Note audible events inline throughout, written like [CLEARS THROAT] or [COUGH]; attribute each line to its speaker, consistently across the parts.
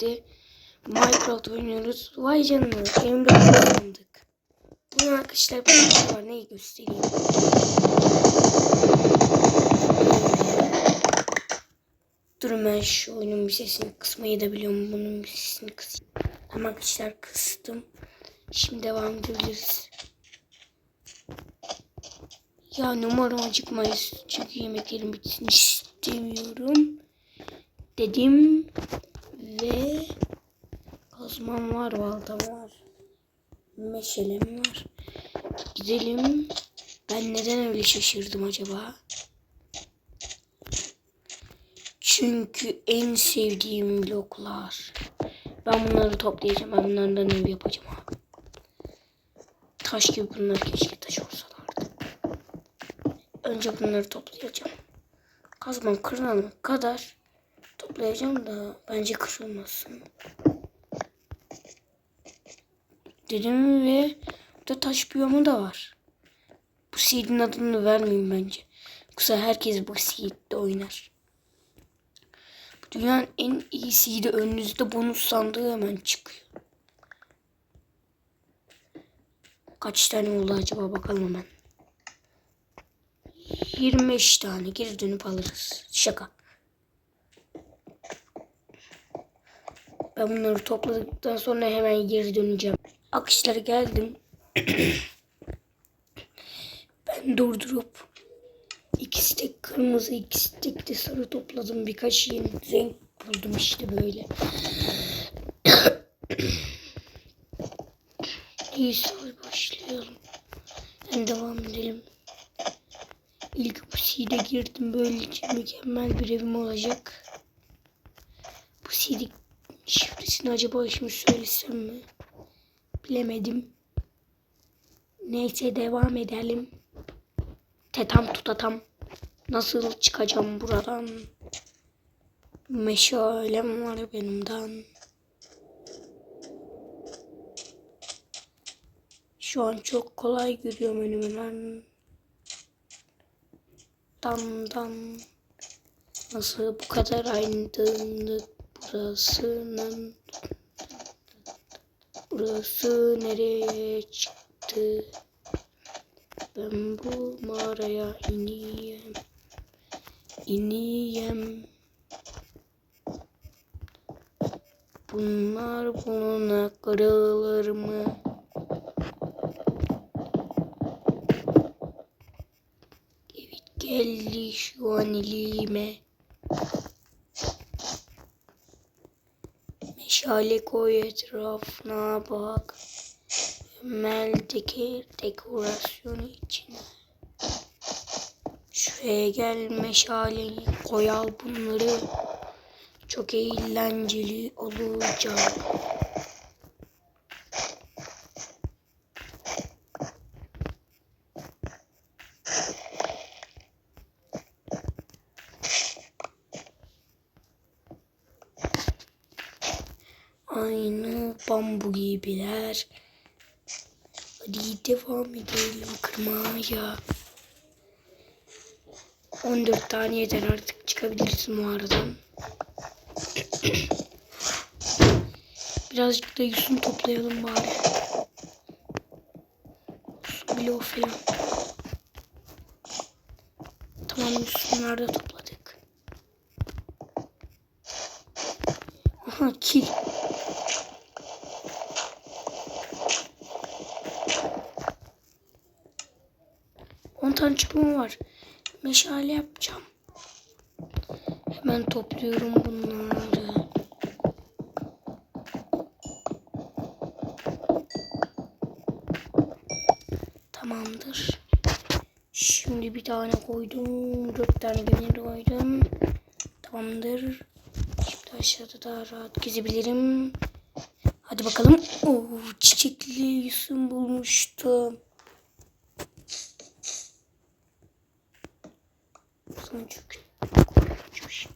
Speaker 1: birlikte Minecraft oynuyoruz. Vay canına Emre kazandık. Bunun arkadaşlar şey var neyi göstereyim. Durun ben şu oyunun bir sesini kısmayı da biliyorum. Bunun bir sesini kısayım. Tamam arkadaşlar kıstım. Şimdi devam edebiliriz. Ya numaram acıkmayız. Çünkü yemeklerim bitsin istemiyorum. Dedim. Ve kazmam var, baltam var. Meşalem var. Gidelim. Ben neden öyle şaşırdım acaba? Çünkü en sevdiğim bloklar. Ben bunları toplayacağım. Ben bunlardan ev yapacağım abi. Taş gibi bunlar keşke taş olsalardı. Önce bunları toplayacağım. Kazmam kırılana kadar toplayacağım da bence kırılmasın. Dedim ve burada taş biyomu da var. Bu seed'in adını vermeyeyim bence. Yoksa herkes bu seed'de oynar. Bu dünyanın en iyi seed'i önünüzde bonus sandığı hemen çıkıyor. Kaç tane oldu acaba bakalım hemen. 25 tane geri dönüp alırız. Şaka. Ben bunları topladıktan sonra hemen geri döneceğim. Akışlara geldim. [CLEARS THROAT] ben durdurup ikisi de kırmızı ikisi de, de sarı topladım. Birkaç yeni renk buldum işte böyle. [CLEARS THROAT] Neyse başlayalım. Ben devam edelim. İlk bu seed'e girdim. Böylece mükemmel bir evim olacak. Bu şifresini acaba şimdi söylesem mi? Bilemedim. Neyse devam edelim. Tetam tutatam. Nasıl çıkacağım buradan? Meşalem var benimden. Şu an çok kolay görüyorum önümden. Dan dan. Nasıl bu kadar aydınlık burasının Burası nereye çıktı? Ben bu mağaraya ineyim. İneyim. Bunlar bununla kırılır mı? Evet geldi şu an elime. Meşale koy etrafına bak. Meldeki dekorasyon için. Şuraya gel meşaleni koy al bunları. Çok eğlenceli olacak. Aynı bambu gibiler. Hadi devam edelim kırmaya. 14 tane yeter artık çıkabilirsin mağaradan. Birazcık da Yusuf'u toplayalım bari. Yusuf bile o falan. Tamam nerede topladık? Aha kill. Tane çubuğum var. Meşale yapacağım. Hemen topluyorum bunları. Tamamdır. Şimdi bir tane koydum. Dört tane demir koydum. Tamamdır. Şimdi aşağıda daha rahat gezebilirim. Hadi bakalım. Oo, çiçekli yüzüm bulmuştum. Çok çok şey.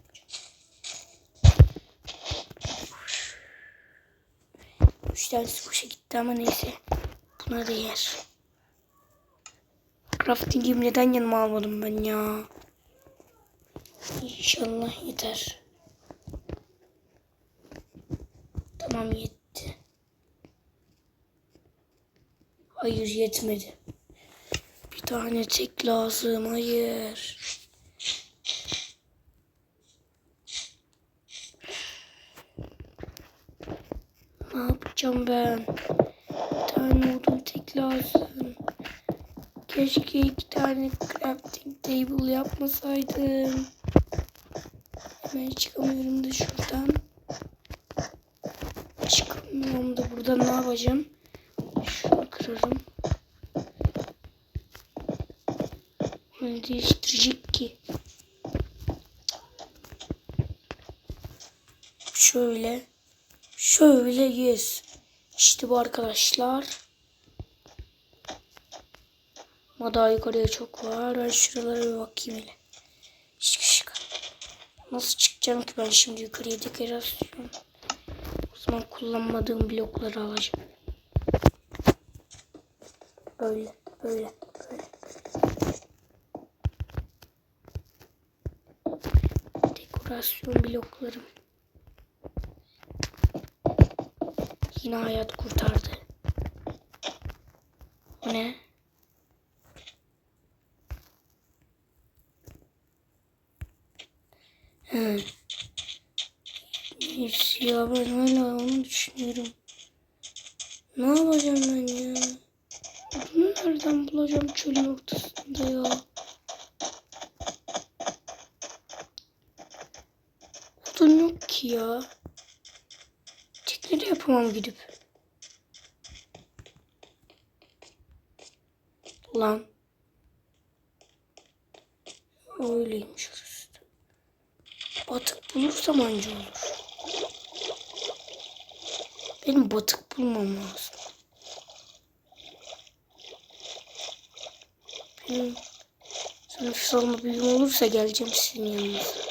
Speaker 1: Üç tanesi boşa gitti ama neyse. Buna değer. Crafting'imi neden yanıma almadım ben ya? İnşallah yeter. Tamam yetti. Hayır yetmedi. Bir tane tek lazım. Hayır. Ne yapacağım ben? Bir tane odun tek lazım. Keşke iki tane crafting table yapmasaydım. Hemen çıkamıyorum da şuradan. Çıkamıyorum da buradan ne yapacağım? Şunu kırarım. Ne değiştirecek ki? Şöyle. Şöyle yes. İşte bu arkadaşlar. Ama daha yukarıya çok var. Ben şuralara bir bakayım hele. Şık şık. Nasıl çıkacağım ki ben şimdi yukarıya dekorasyon. O zaman kullanmadığım blokları alacağım. Böyle, böyle, böyle. Dekorasyon bloklarım. Yine hayat kurtardı. Ne? Hı. Neyse ya ben hala onu düşünüyorum. Ne yapacağım ben ya? Bunu nereden bulacağım çölün ortasında ya? Odun yok ki ya. Tekne de yapamam gidip. Lan. Öyleymiş orası. da. Batık bulursam anca olur. Benim batık bulmam lazım. Benim sınıf alma büyüm olursa geleceğim sizin yanınıza.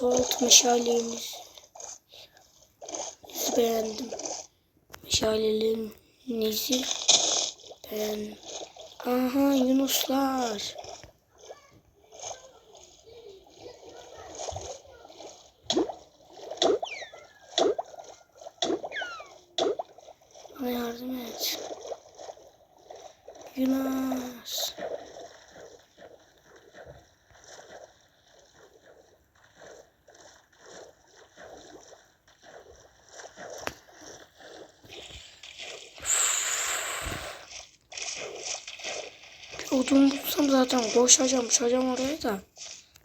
Speaker 1: Salt meşalemiz. Biz beğendim. Meşalelerinizi beğendim. Aha Yunuslar. Bana yardım et. Yunus. Odun bulsam zaten koşacağım, uçacağım oraya da.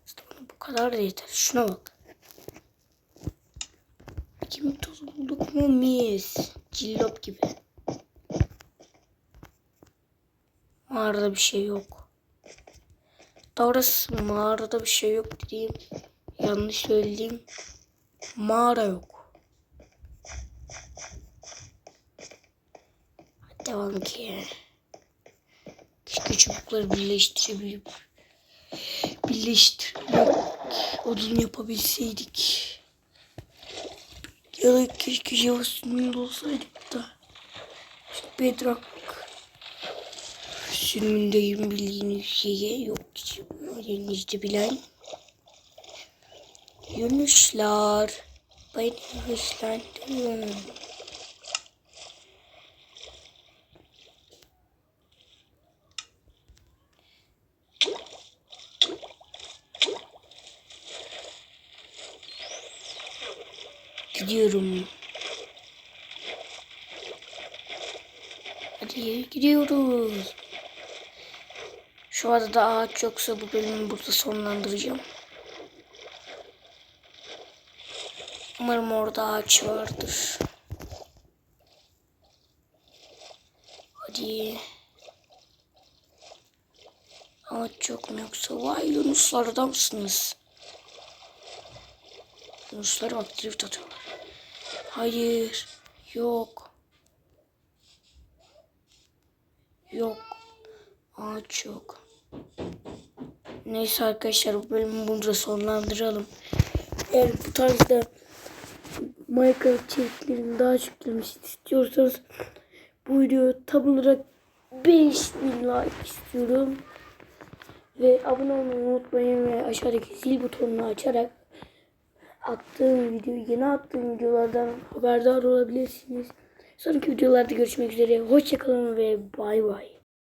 Speaker 1: İşte bu kadar da yeter. Şuna bak. Kemik tozu bulduk mu? Mis. Cillop gibi. Mağarada bir şey yok. Doğrusu mağarada bir şey yok dediğim. Yanlış söylediğim. Mağara yok. Hadi devam ki. Keşke çubukları birleştirebilip birleştirmek odun yapabilseydik. Ya da keşke Java sürümünde olsaydık da. İşte Bedrock sürümündeyim bildiğiniz şeye yok hiç elinizde bilen. Yunuslar. Beni hırslandırın. Gidiyorum. Hadi gidiyoruz. Şu adada ağaç yoksa bu bölümü burada sonlandıracağım. Umarım orada ağaç vardır. Hadi. Ağaç yok mu yoksa? Vay Yunuslar adamsınız. Yunuslara bak drift. Hayır. Yok. Yok. Ağaç yok. Neyse arkadaşlar bu bölümü burada sonlandıralım. Eğer bu tarzda Minecraft içeriklerinin daha çok istiyorsanız bu videoya tam olarak 5000 like istiyorum. Ve abone olmayı unutmayın ve aşağıdaki zil butonunu açarak attığım video, yeni attığım videolardan haberdar olabilirsiniz. Sonraki videolarda görüşmek üzere. Hoşçakalın ve bay bay.